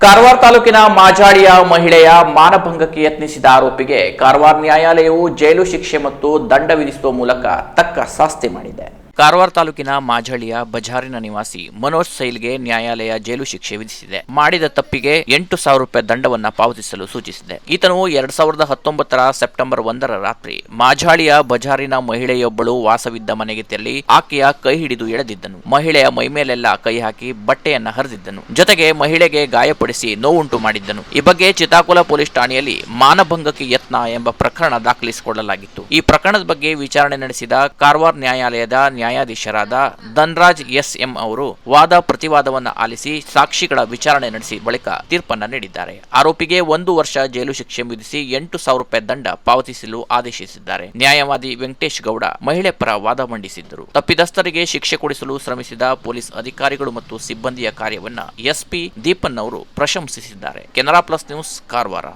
ಕಾರವಾರ ತಾಲೂಕಿನ ಮಾಜಾಡಿಯ ಮಹಿಳೆಯ ಮಾನಭಂಗಕ್ಕೆ ಯತ್ನಿಸಿದ ಆರೋಪಿಗೆ ಕಾರವಾರ ನ್ಯಾಯಾಲಯವು ಜೈಲು ಶಿಕ್ಷೆ ಮತ್ತು ದಂಡ ವಿಧಿಸುವ ಮೂಲಕ ತಕ್ಕ ಶಾಸ್ತಿ ಮಾಡಿದೆ. ಕಾರವಾರ ತಾಲೂಕಿನ ಮಾಜಳಿಯ ಬಜಾರಿನ ನಿವಾಸಿ ಮನೋಜ್ ಸೈಲ್ಗೆ ನ್ಯಾಯಾಲಯ ಜೈಲು ಶಿಕ್ಷೆ ವಿಧಿಸಿದೆ. ಮಾಡಿದ ತಪ್ಪಿಗೆ ಎಂಟು ಸಾವಿರ ರೂಪಾಯಿ ದಂಡವನ್ನ ಪಾವತಿಸಲು ಸೂಚಿಸಿದೆ. ಈತನು ಎರಡ್ ಸಾವಿರದ ಹತ್ತೊಂಬತ್ತರ ಸೆಪ್ಟೆಂಬರ್ ಒಂದರ ರಾತ್ರಿ ಮಾಜಾಳಿಯ ಬಜಾರಿನ ಮಹಿಳೆಯೊಬ್ಬಳು ವಾಸವಿದ್ದ ಮನೆಗೆ ತೆರಳಿ ಆಕೆಯ ಕೈ ಹಿಡಿದು ಎಳೆದಿದ್ದನು. ಮಹಿಳೆಯ ಮೈಮೇಲೆಲ್ಲ ಕೈ ಹಾಕಿ ಬಟ್ಟೆಯನ್ನ ಹರಿದಿದ್ದನು. ಜೊತೆಗೆ ಮಹಿಳೆಗೆ ಗಾಯಪಡಿಸಿ ನೋವುಂಟು ಮಾಡಿದ್ದನು. ಈ ಬಗ್ಗೆ ಚಿತಾಕುಲ ಪೊಲೀಸ್ ಠಾಣೆಯಲ್ಲಿ ಮಾನಭಂಗಕ್ಕೆ ಯತ್ನ ಎಂಬ ಪ್ರಕರಣ ದಾಖಲಿಸಿಕೊಳ್ಳಲಾಗಿತ್ತು ಈ ಪ್ರಕರಣದ ಬಗ್ಗೆ ವಿಚಾರಣೆ ನಡೆಸಿದ ಕಾರವಾರ ನ್ಯಾಯಾಲಯದ ನ್ಯಾಯಾಧೀಶರಾದ ಧನ್ರಾಜ್ ಎಸ್ ಎಂ ಅವರು ವಾದ ಪ್ರತಿವಾದವನ್ನು ಆಲಿಸಿ ಸಾಕ್ಷಿಗಳ ವಿಚಾರಣೆ ನಡೆಸಿ ಬಳಿಕ ತೀರ್ಪನ್ನ ನೀಡಿದ್ದಾರೆ. ಆರೋಪಿಗೆ ಒಂದು ವರ್ಷ ಜೈಲು ಶಿಕ್ಷೆ ವಿಧಿಸಿ ಎಂಟು ಸಾವಿರ ರೂಪಾಯಿ ದಂಡ ಪಾವತಿಸಲು ಆದೇಶಿಸಿದ್ದಾರೆ. ನ್ಯಾಯವಾದಿ ವೆಂಕಟೇಶ್ ಗೌಡ ಮಹಿಳೆ ಪರ ವಾದ ಮಂಡಿಸಿದ್ದರು. ತಪ್ಪಿತಸ್ಥರಿಗೆ ಶಿಕ್ಷೆ ಕೊಡಿಸಲು ಶ್ರಮಿಸಿದ ಪೊಲೀಸ್ ಅಧಿಕಾರಿಗಳು ಮತ್ತು ಸಿಬ್ಬಂದಿಯ ಕಾರ್ಯವನ್ನ ಎಸ್ಪಿ ದೀಪನ್ ಅವರು ಪ್ರಶಂಸಿಸಿದ್ದಾರೆ. Canara plus news, Karwar.